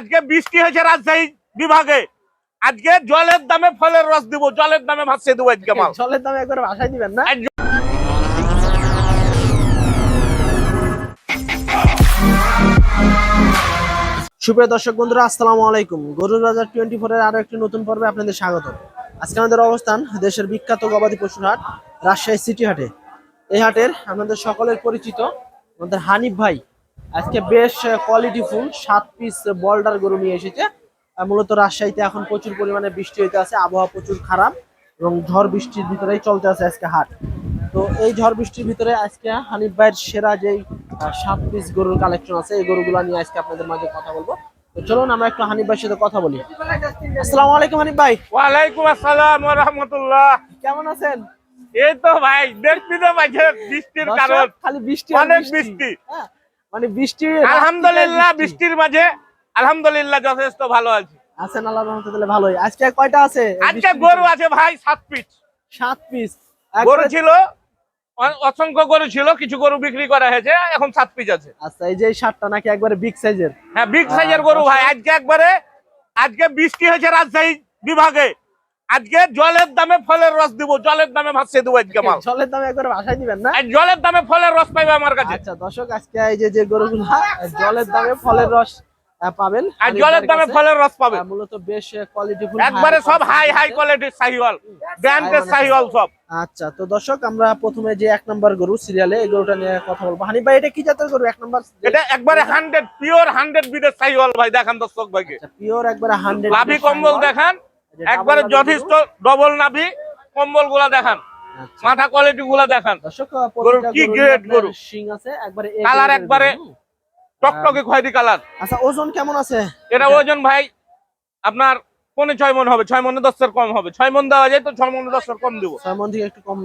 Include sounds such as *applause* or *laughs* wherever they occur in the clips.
আজকে বৃষ্টি হয়েছে রাজশাহী বিভাগে। আজকে জলের দামে ফলের রস দিব জলের দামে ভাসিয়ে দেবো আজকে মাল। জলের দামে একবার ভাষায় দিবেন না? সুপ্রিয় দর্শক বন্ধুরা আসসালামু আলাইকুম। গরুর বাজার টোয়েন্টি ফোর এর আরও একটি নতুন পর্বে আপনাদের স্বাগত আজকে আমাদের অবস্থান দেশের বিখ্যাত গবাদি পশুর হাট রাজশাহী সিটি হাটে। এই হাটের আপনাদের সকলের পরিচিত আমাদের হানিফ ভাই আজকে বেশ কোয়ালিটি ফুল সাত পিস বল্ডার গরু নিয়ে এসেছে। মূলত রাজশাহীতে এখন প্রচুর পরিমাণে বৃষ্টি হইতে আছে আবহাওয়া প্রচুর খারাপ এবং ঝড় বৃষ্টির ভিতরেই চলতে আছে আজকে হাট। তো এই ঝড় বৃষ্টির ভিতরে আজকে হানিফ ভাইয়ের সেরা যেই সাত পিস গরুর কালেকশন আছে এই গরুগুলো নিয়ে আজকে আপনাদের মাঝে কথা বলব। তো চলুন আমরা একটু হানিফ ভাইয়ের সাথে কথা বলি। আসসালামু আলাইকুম হানিফ ভাই। ওয়ালাইকুম আসসালাম রহমতুল্লাহ। কেমন আছেন? এই তো ভাই দেখবি তো পাইছে বৃষ্টির কারণ। খালি বৃষ্টি অনেক বৃষ্টি। হ্যাঁ, মানে বৃষ্টি আলহামদুলিল্লাহ বৃষ্টির মাঝে আলহামদুলিল্লাহ যথেষ্ট ভালো আছে। আছেন আল্লাহ রহমতে তাহলে ভালোই। আজকে কয়টা আছে আজকে গরু আছে ভাই সাত পিস। সাত পিস। গরু ছিল অসংখ্য গরু ছিল কিছু গরু বিক্রি করা হয়েছে এখন সাত পিস আছে। আচ্ছা এই যে সাতটা নাকি একবারে বিগ সাইজের হ্যাঁ বিগ সাইজের গরু ভাই আজকে একবারে আজকে বৃষ্টি হয়েছে রাজশাহী বিভাগে। আজকে জলের দামে ফলের রস দিব জলের দামে ভাসিয়ে দিব আজকে মাল। জলের দামে একবারে ভাষায় দিবেন না? জলের দামে ফলের রস পাইবে আমার কাছে। আচ্ছা দর্শক আজকে এই যে যে গরুগুলো জলের দামে ফলের রস পাবেন। আর জলের দামে ফলের রস পাবে মূলত বেশ কোয়ালিটি ফুল একবারে সব হাই হাই কোয়ালিটির সাহিওয়াল। ব্র্যান্ডের সাহিওয়াল সব। আচ্ছা তো দর্শক আমরা প্রথমে যে এক নম্বর গরু সিরিয়ালে এই গরুটা নিয়ে কথা বলব। হানিফ ভাই এটা কি জাতের গরু? এক নম্বর এটা একবারে হান্ড্রেড পিওর হান্ড্রেড বিদের সাহিওয়াল ভাই দেখান দর্শক ভাইকে। পিওর একবারে হান্ড্রেড নাভি কম্বল দেখান। একবারে যথেষ্ট ডবল নাভি কম্বলগুলা দেখান। মাথা কোয়ালিটি গুলা দেখান কি grade গরু? শিং আছে একবারে কালার একবারে টকটকে খয়েরি কালার আচ্ছা ওজন কেমন আছে? এটা ওজন ভাই আপনার পৌনে ছয় মন হবে ছয় মনে দশের কম হবে। ছয় মন দেওয়া যায় তো ছয় মনে দশের কম দেবো। ছয় মন থেকে একটু কম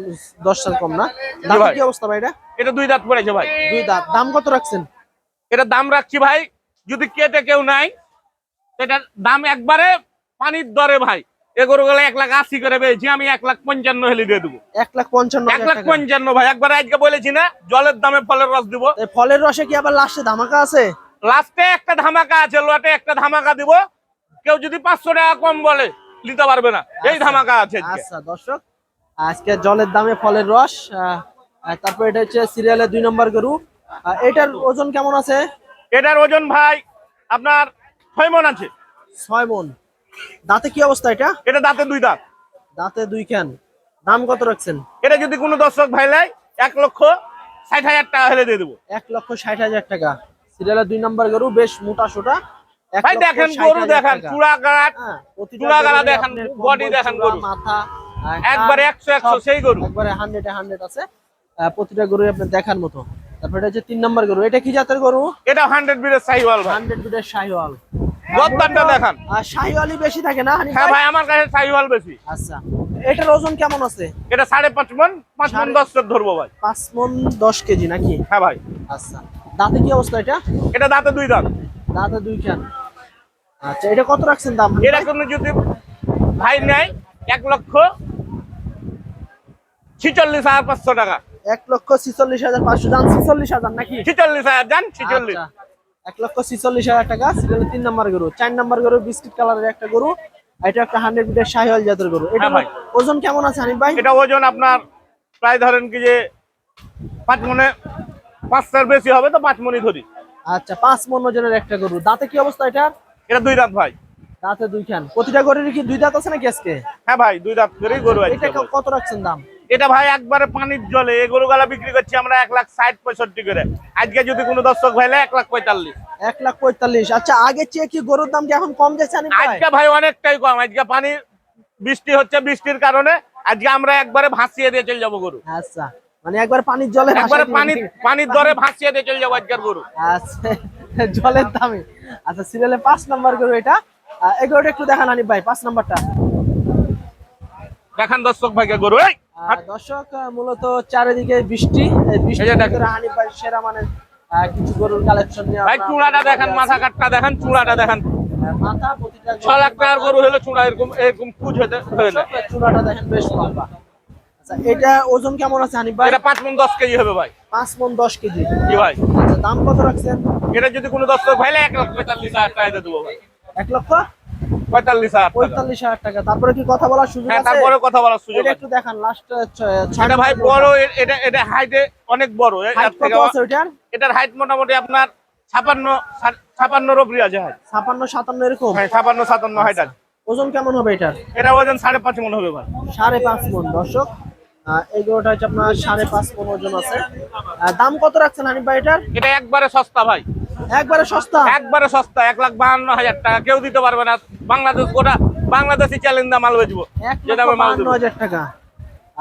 দশ সাল কম না? দাম কি অবস্থা ভাই এটা? এটা দুই দাঁত পড়েছে ভাই। দুই দাঁত। দাম কত রাখছেন? এটা দাম রাখছি ভাই যদি কেটে কেউ নাই এটার দাম একবারে পানির দরে ভাই। এ গরুগুলো এক লাখ আশি করে পেয়েছি আমি এক লাখ পঞ্চান্ন হেলি দিয়ে দেবো। এক লাখ পঞ্চান্ন এক লাখ পঞ্চান্ন ভাই একবার আজকে বলেছি না জলের দামে ফলের রস দিব। ফলের রসে কি আবার লাস্টে ধামাকা আছে? লাস্টে একটা ধামাকা আছে লটে একটা ধামাকা দিব। কেউ যদি পাঁচশো টাকা কম বলে নিতে পারবে না। এই ধামাকা আছে আচ্ছা দর্শক আজকে জলের দামে ফলের রস তারপর এটা হচ্ছে সিরিয়ালের দুই নম্বর গরু। এটার ওজন কেমন আছে? এটার ওজন ভাই আপনার ছয় মন আছে। ছয় মন। দাঁতে কি অবস্থা এটা? এটা দাঁতে দুই দাঁত। দাঁতে দুই ক্যান দাম কত রাখছেন? এটা যদি কোনো দর্শক ভাই লাই এক লক্ষ ষাট হাজার টাকা হলে দিয়ে দেবো। এক লক্ষ ষাট হাজার টাকা। সিরিয়ালের দুই নম্বর গরু বেশ মোটা সোটা। ভাই দেখেন গরু দেখান। চূড়া হ্যাঁ, চূড়া দেখান, দেখান গরু। মাথা একবারে সেই গরু। একবারে হান্ড্রেড হান্ড্রেড আছে। প্রতিটা গরু আপনার দেখার মতো। তারপর এটা হচ্ছে তিন নম্বর গরু। এটা কি জাতের গরু? এটা হান্ড্রেড বিরের সাইওয়াল ভাই। হান্ড্রেড বিটের শাহিওয়াল গদ্দানটা দেখান। আর শাহিওয়ালই বেশি থাকে না হ্যাঁ ভাই? আমার কাছে সাইওয়াল বেশি। আচ্ছা এটার ওজন কেমন আছে? এটা সাড়ে পাঁচ মন পাঁচ মন দশ ধরবো ভাই। পাঁচ মন দশ কেজি নাকি? হ্যাঁ ভাই। আচ্ছা দাঁতে কি অবস্থা এটা? এটা দাঁতে দুই দাঁত। দাঁতে দুই খান আচ্ছা এটা কত রাখছেন দাম? এটা? কোনো যদি ভাই নেয় এক লক্ষ ছিচল্লিশ হাজার পাঁচশো টাকা। এক লক্ষ ছিচল্লিশ হাজার পাঁচশো জান ছিচল্লিশ হাজার নাকি? ছিচল্লিশ হাজার যান ছিচল্লিশ। আচ্ছা, এক লক্ষ ছিচল্লিশ হাজার টাকা সিরিয়ালের তিন নম্বর গরু চার নম্বর গরু বিস্কিট কালারের একটা গরু এটা একটা হান্ড্রেড মিটার শাহিওয়াল জাতের গরু। এটা হ্যাঁ ভাই। ওজন কেমন আছে হানিফ ভাই? এটা ওজন আপনার প্রায় ধরেন কি যে পাঁচ মনে পাঁচটার বেশি হবে তো পাঁচ মনি ধরি। আচ্ছা পাঁচ মন ওজনের একটা গরু। দাঁতে কি অবস্থা এটা? এটা দুই দাঁত ভাই। দাঁতে দুই খান প্রতিটা গরুর কি দুই দাঁত আছে নাকি আজকে? হ্যাঁ ভাই দুই দাঁত করেই গরু এটা কত রাখছেন দাম? এটা ভাই একবারে পানির জলে এই গরুগুলা বিক্রি করছি আমরা এক লাখ ষাট পঁয়ষট্টি করে। আজকে যদি কোনো দর্শক ভাইলে এক লাখ পঁয়তাল্লিশ। এক লাখ পঁয়তাল্লিশ। আচ্ছা আগে চেয়ে কি গরুর দাম কি এখন কম যাচ্ছে আজকে ভাই অনেকটাই কম। আজকে পানি বৃষ্টি হচ্ছে বৃষ্টির কারণে আজকে আমরা একবারে ভাসিয়ে দিয়ে চলে যাব গরু। আচ্ছা মানে একবার পানির জলে একবারে পানির পানির দরে ভাসিয়ে দিয়ে চলে যাব আজকের গরু। আচ্ছা জলের দামে আচ্ছা সিরিয়ালে পাঁচ নাম্বার গরু এটা। আহ, এই গরুটা একটু দেখান আনি ভাই পাঁচ নাম্বারটা। দেখান দর্শক ভাইকে গরু এই, দর্শক মূলত চারিদিকে বৃষ্টি। সেরা মানের কিছু গরুর কালেকশন নিয়ে ভাই চূড়াটা দেখেন মাথা কাটটা দেখেন চূড়াটা দেখেন। মাথা প্রতিটা ছ লাখ টাকার গরু হলে চূড়া এরকম এরকম হতে চূড়াটা দেখেন বেশ লম্বা। আচ্ছা এটা ওজন কেমন আছে হানিফ ভাই? এটা পাঁচ মন দশ কেজি হবে ভাই। পাঁচ মন দশ কেজি। কি ভাই। আচ্ছা দাম কত রাখছেন? এটা যদি কোনো দর্শক ভাইলে হাজার টাকা দেবো ভাই। এক লক্ষ? পঁয়তাল্লিশ হাজার পঁয়তাল্লিশ হাজার টাকা। তারপরে কি কথা বলার সুযোগ হ্যাঁ আছে? তারপরে কথা বলার সুযোগ এটা একটু দেখান লাস্ট এটা ভাই বড় এ- এটা এটা হাইটে অনেক বড়। হাইট কত আছে ওইটার? এটার হাইট মোটামুটি আপনার ছাপান্ন ছাপান্নর উপরে আছে হাইট এরকম? হ্যাঁ হাইট আছে। ওজন কেমন হবে এটার? এটা ওজন সাড়ে পাঁচ মন হবে ভাই। সাড়ে পাঁচ মন দর্শক। এই গরুটা হচ্ছে আপনার সাড়ে পাঁচ মন ওজন আছে। দাম কত রাখছেন হানিফ ভাই এটার? এটা একবারে সস্তা ভাই। একবারে সস্তা? একবারে সস্তা এক লাখ বাহান্ন হাজার টাকা। কেউ দিতে পারবে না। বাংলাদেশ গোটা বাংলাদেশি চ্যালেঞ্জ মাল বেচবো। যেটা আমি মাল দেবো। হাজার টাকা।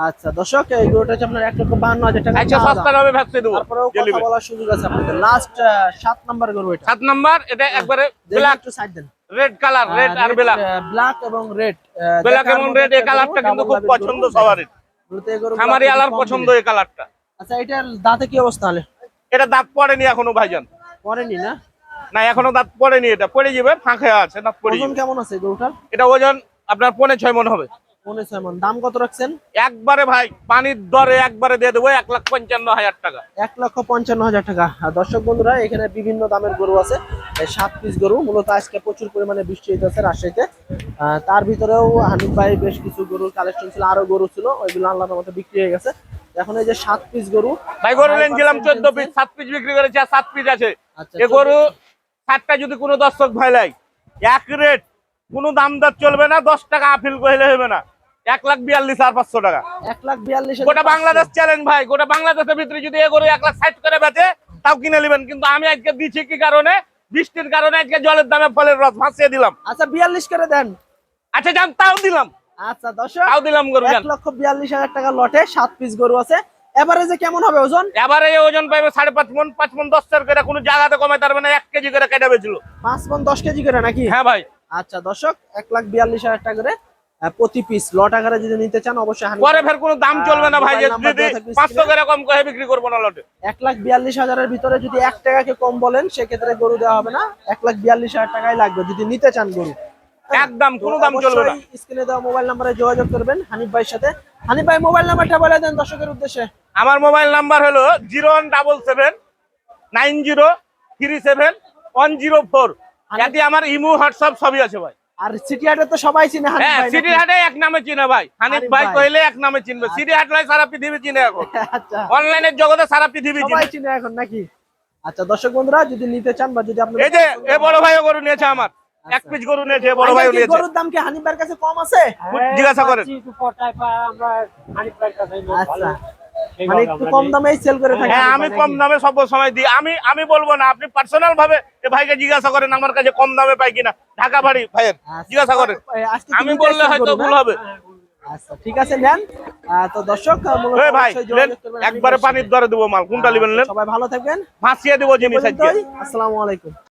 আচ্ছা দর্শক এই গরুটা হচ্ছে আপনার এক লক্ষ বাহান্ন হাজার টাকা। আচ্ছা সস্তা দাম। দেবো। তারপরেও কথা বলার সুযোগ আছে আপনাদের। লাস্ট সাত নাম্বার গরু এটা। সাত নাম্বার এটা একবারে ব্ল্যাক একটু সাইড দেন। রেড কালার রেড আর ব্ল্যাক ব্ল্যাক এবং রেড ব্ল্যাক এবং রেড এই কালারটা কিন্তু খুব পছন্দ খামারি আলার পছন্দ এই কালারটা আচ্ছা এটার দাঁতে কি অবস্থা হলে এটা দাঁত পড়েনি এখনও ভাইজান। পরেনি না? না এখনও দাঁত পড়েনি এটা। পড়ে যাবে ফাঁকে আছে দাঁত পড়ে ওজন কেমন আছে গরুটার? এটা ওজন আপনার পনে ছয় মন হবে। পনেরো ছয় মন। দাম কত রাখছেন? একবারে ভাই পানির দরে একবারে দিয়ে দেবো এক লাখ পঞ্চান্ন হাজার টাকা। এক লক্ষ পঞ্চান্ন হাজার টাকা। আর দর্শক বন্ধুরা এখানে বিভিন্ন দামের গরু আছে। সাত পিস গরু মূলত আজকে প্রচুর পরিমাণে বৃষ্টি হইতেছে রাজশাহীতে। তার ভিতরেও হানিফ ভাই বেশ কিছু গরুর কালেকশন ছিল আরও গরু ছিল ওইগুলো আল্লাহর মতো বিক্রি হয়ে গেছে। এখন এই যে সাত পিস গরু ভাই গরু নিয়েছিলাম চোদ্দ পিস সাত পিস বিক্রি করেছে আর সাত পিস আছে। আচ্ছা, এ গরু সাতটা যদি কোনো দর্শক ভাই লাই এক রেট কোনো দাম দর চলবে না দশ টাকা আপিল কইলে হবে না। এক লাখ বিয়াল্লিশ আর পাঁচশো টাকা। এক লাখ বিয়াল্লিশ গোটা বাংলাদেশ চ্যালেঞ্জ ভাই গোটা বাংলাদেশের ভিতরে যদি এ গরু এক লাখ ষাট করে বেচে তাও কিনে নেবেন। কিন্তু আমি আজকে দিচ্ছি কি কারণে? বৃষ্টির কারণে আজকে জলের দামে ফলের রস ভাসিয়ে দিলাম। আচ্ছা বিয়াল্লিশ করে দেন। আচ্ছা যান তাও দিলাম। আচ্ছা দর্শক তাও দিলাম গরু এক লক্ষ বিয়াল্লিশ হাজার টাকা লটে সাত পিস গরু আছে। এভারেজে কেমন হবে ওজন? এবারে এই ওজন পাইবে সাড়ে পাঁচ মন পাঁচ মন দশ করে কোনো জায়গাতে কমে পারবে না এক কেজি করে কেটে বেছিল পাঁচ মন দশ কেজি করে নাকি? হ্যাঁ ভাই। আচ্ছা দর্শক এক লাখ বিয়াল্লিশ হাজার টাকা করে প্রতি পিস লট আকারে যদি নিতে চান অবশ্যই পরে ফের কোনো দাম চলবে না ভাই যদি দেওয়া থাকবে পাঁচশো করে কম করে বিক্রি করব না লটে। এক লাখ বিয়াল্লিশ হাজারের ভিতরে যদি এক টাকাকে কম বলেন সেক্ষেত্রে গরু দেওয়া হবে না। এক লাখ বিয়াল্লিশ হাজার টাকাই লাগবে যদি নিতে চান গরু। একদম কোনো দাম চলবে না। স্ক্রিনে দেওয়া মোবাইল নাম্বারে যোগাযোগ করবেন হানিফ ভাইয়ের সাথে। হানিফ ভাই মোবাইল নাম্বারটা বলে দেন দর্শকের উদ্দেশ্যে। আমার মোবাইল নাম্বার হলো zero one double seven nine zero three seven one zero four. যাতে আমার ইমো হোয়াটসঅ্যাপ সবই আছে ভাই। আর সিটি হাটে তো সবাই চিনে হানিফ হ্যাঁ ভাই সিটি? হাটে এক নামে চিনে ভাই। হানিফ ভাই ভাই। কইলে এক নামে চিনবে। সিটি হাট লাই সারা পৃথিবী চিনে এখন। *laughs* আচ্ছা। অনলাইনের জগতে সারা পৃথিবী চিনে সবাই চিনে। এখন নাকি? আচ্ছা দর্শক বন্ধুরা যদি নিতে চান বা যদি আপনি এই যে এ বড় ভাইও গরু নিয়েছে আমার। এক পিস গরু নিয়েছে এ বড় ভাইও নিয়েছে। গরুর দাম কি হানিফ কাছে কম আছে? জিজ্ঞাসা করেন। আচ্ছা। মানে একটু কম দামেই সেল করে থাকে। হ্যাঁ আমি কম দামে সব সময় দিই। আমি আমি বলব না আপনি পার্সোনাল ভাবে এ ভাইকে জিজ্ঞাসা করেন আমার কাছে কম দামে পাই কিনা। ঢাকা বাড়ি ভাইয়ের আচ্ছা, জিজ্ঞাসা করেন। আমি বললে হয়তো ভুল হবে। আচ্ছা ঠিক আছে নেন। তো দর্শক ভাই একবারে পানির দরে দেবো মাল। কোনটা নেবেন সবাই ভালো থাকবেন। ভাসিয়ে দেবো জিনিস। আসসালামু আলাইকুম।